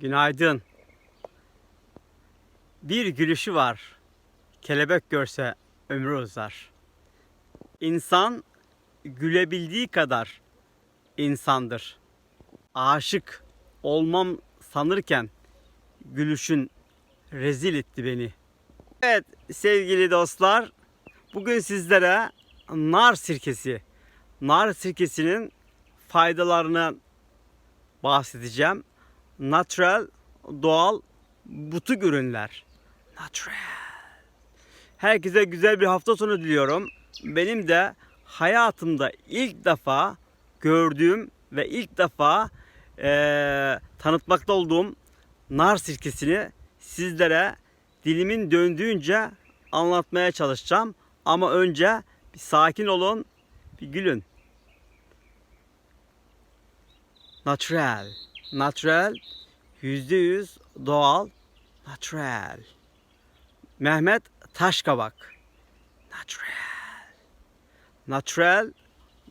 Günaydın. Bir gülüşü var. Kelebek görse ömrü uzar. İnsan gülebildiği kadar insandır. Aşık olmam sanırken gülüşün rezil etti beni. Evet sevgili dostlar, bugün sizlere nar sirkesi, nar sirkesinin faydalarını bahsedeceğim. Natural, doğal, butik ürünler. Natural. Herkese güzel bir hafta sonu diliyorum. Benim de hayatımda ilk defa gördüğüm ve ilk defa eee, tanıtmakta olduğum nar sirkesini sizlere dilimin döndüğünce anlatmaya çalışacağım. Ama önce bir sakin olun, bir gülün. Natural. Natural. Yüzde yüz doğal. Natural. Mehmet Taşkabak. Natural. Natural.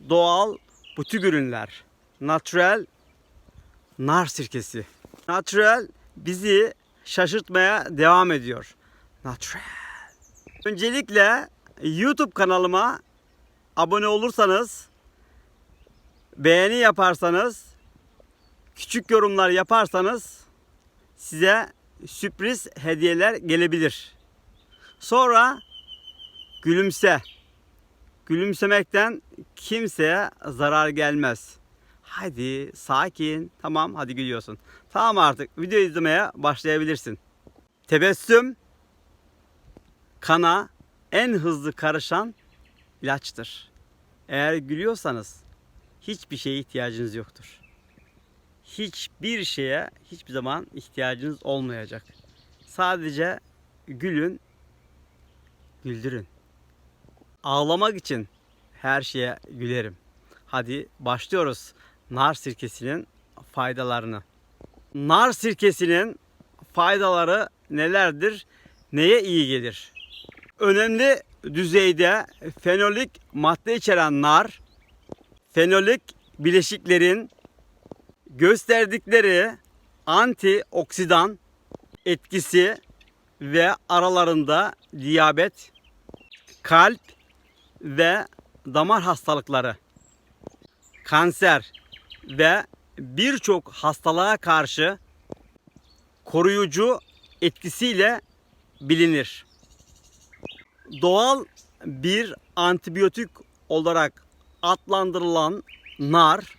Doğal. Butik ürünler. Natural. Nar sirkesi. Natural bizi şaşırtmaya devam ediyor. Natural. Öncelikle YouTube kanalıma abone olursanız, beğeni yaparsanız, küçük yorumlar yaparsanız size sürpriz hediyeler gelebilir. Sonra gülümse. Gülümsemekten kimseye zarar gelmez. Hadi sakin. Tamam hadi gülüyorsun. Tamam artık video izlemeye başlayabilirsin. Tebessüm kana en hızlı karışan ilaçtır. Eğer gülüyorsanız hiçbir şeye ihtiyacınız yoktur. Hiçbir şeye hiçbir zaman ihtiyacınız olmayacak. Sadece gülün, güldürün. Ağlamak için her şeye gülerim. Hadi başlıyoruz nar sirkesinin faydalarını. Nar sirkesinin faydaları nelerdir? Neye iyi gelir? Önemli düzeyde fenolik madde içeren nar, fenolik bileşiklerin gösterdikleri antioksidan etkisi ve aralarında diyabet, kalp ve damar hastalıkları, kanser ve birçok hastalığa karşı koruyucu etkisiyle bilinir. Doğal bir antibiyotik olarak adlandırılan nar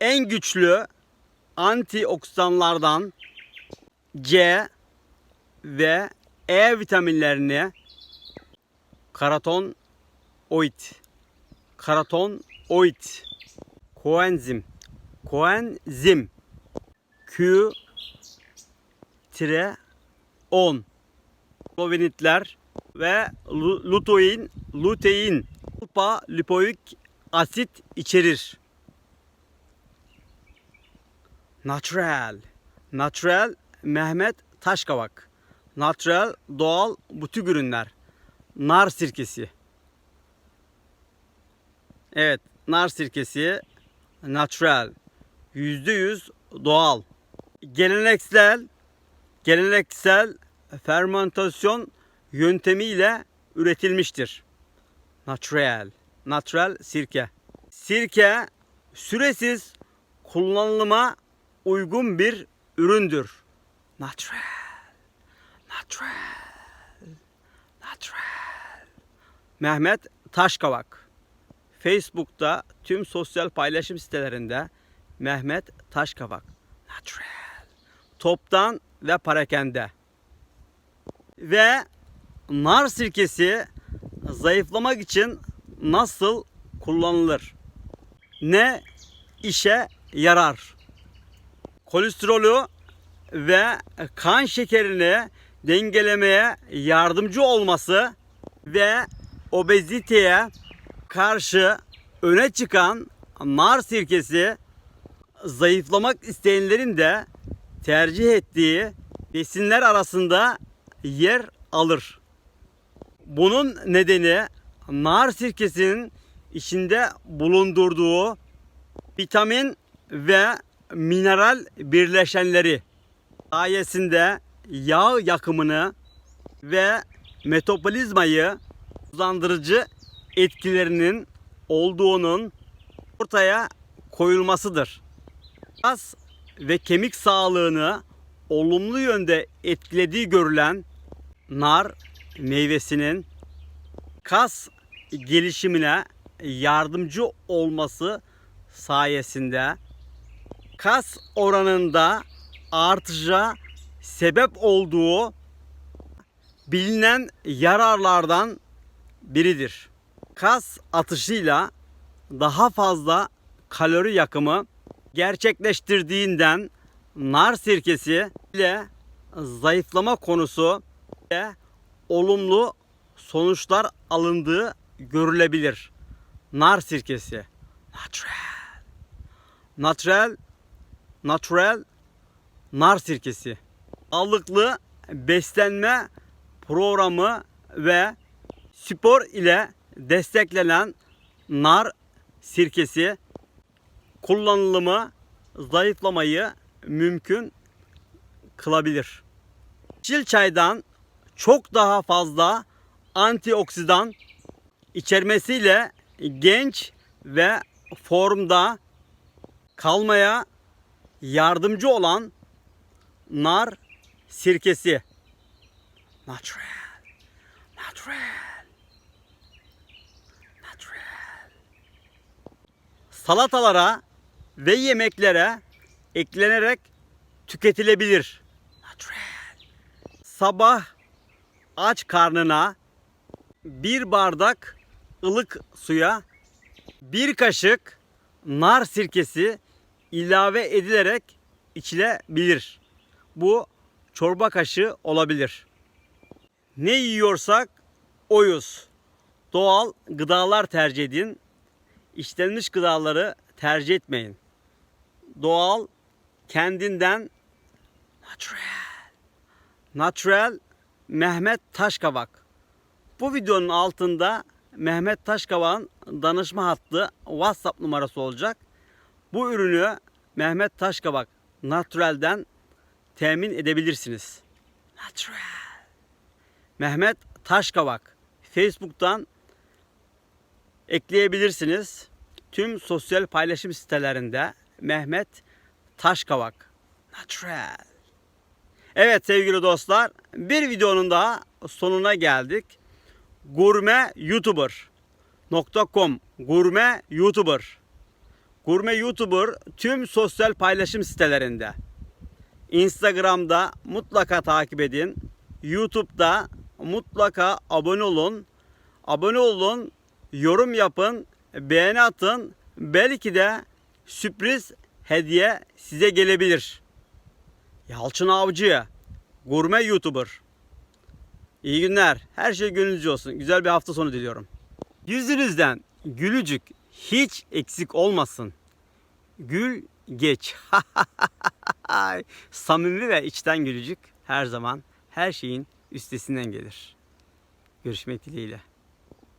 en güçlü antioksidanlardan C ve E vitaminlerini karaton oid, karaton oid, koenzim, koenzim, Q tire 10 provenitler ve lu- lutein, lutein, alfa lipoik asit içerir. Natural. Natural Mehmet Taşkavak. Natural doğal butik ürünler. Nar sirkesi. Evet, nar sirkesi natural. %100 doğal. Geleneksel geleneksel fermentasyon yöntemiyle üretilmiştir. Natural. Natural sirke. Sirke süresiz kullanılıma uygun bir üründür. Natural. Natural. Natural. Mehmet Taşkavak. Facebook'ta tüm sosyal paylaşım sitelerinde Mehmet Taşkavak. Natural. Toptan ve parakende. Ve nar sirkesi zayıflamak için nasıl kullanılır? Ne işe yarar? Kolesterolü ve kan şekerini dengelemeye yardımcı olması ve obeziteye karşı öne çıkan nar sirkesi zayıflamak isteyenlerin de tercih ettiği besinler arasında yer alır. Bunun nedeni nar sirkesinin içinde bulundurduğu vitamin ve mineral birleşenleri sayesinde yağ yakımını ve metabolizmayı hızlandırıcı etkilerinin olduğunun ortaya koyulmasıdır. Kas ve kemik sağlığını olumlu yönde etkilediği görülen nar meyvesinin kas gelişimine yardımcı olması sayesinde kas oranında artışa sebep olduğu bilinen yararlardan biridir. Kas atışıyla daha fazla kalori yakımı gerçekleştirdiğinden nar sirkesi ile zayıflama konusu ile olumlu sonuçlar alındığı görülebilir. Nar sirkesi. Natural. Natural. Natural. Nar sirkesi. Sağlıklı beslenme programı ve spor ile desteklenen nar sirkesi kullanılımı zayıflamayı mümkün kılabilir. Yeşil çaydan çok daha fazla antioksidan içermesiyle genç ve formda kalmaya yardımcı olan nar sirkesi. Natural. Natural. Natural. Salatalara ve yemeklere eklenerek tüketilebilir. Natural. Sabah aç karnına bir bardak ılık suya bir kaşık nar sirkesi ilave edilerek içilebilir. Bu çorba kaşığı olabilir. Ne yiyorsak oyuz. Doğal gıdalar tercih edin. İşlenmiş gıdaları tercih etmeyin. Doğal kendinden natural. Natural Mehmet Taşkavak. Bu videonun altında Mehmet Taşkavak'ın danışma hattı WhatsApp numarası olacak. Bu ürünü Mehmet Taşkavak Natural'den temin edebilirsiniz. Natural. Mehmet Taşkavak Facebook'tan ekleyebilirsiniz. Tüm sosyal paylaşım sitelerinde Mehmet Taşkavak Natural. Evet sevgili dostlar bir videonun daha sonuna geldik. Gurme YouTuber.com Gurme YouTuber Gurme YouTuber tüm sosyal paylaşım sitelerinde. Instagram'da mutlaka takip edin. YouTube'da mutlaka abone olun. Abone olun, yorum yapın, beğeni atın. Belki de sürpriz hediye size gelebilir. Yalçın Avcı, gurme YouTuber. İyi günler. Her şey gönlünüzce olsun. Güzel bir hafta sonu diliyorum. Yüzünüzden gülücük hiç eksik olmasın. Gül geç. Samimi ve içten gülücük her zaman her şeyin üstesinden gelir. Görüşmek dileğiyle.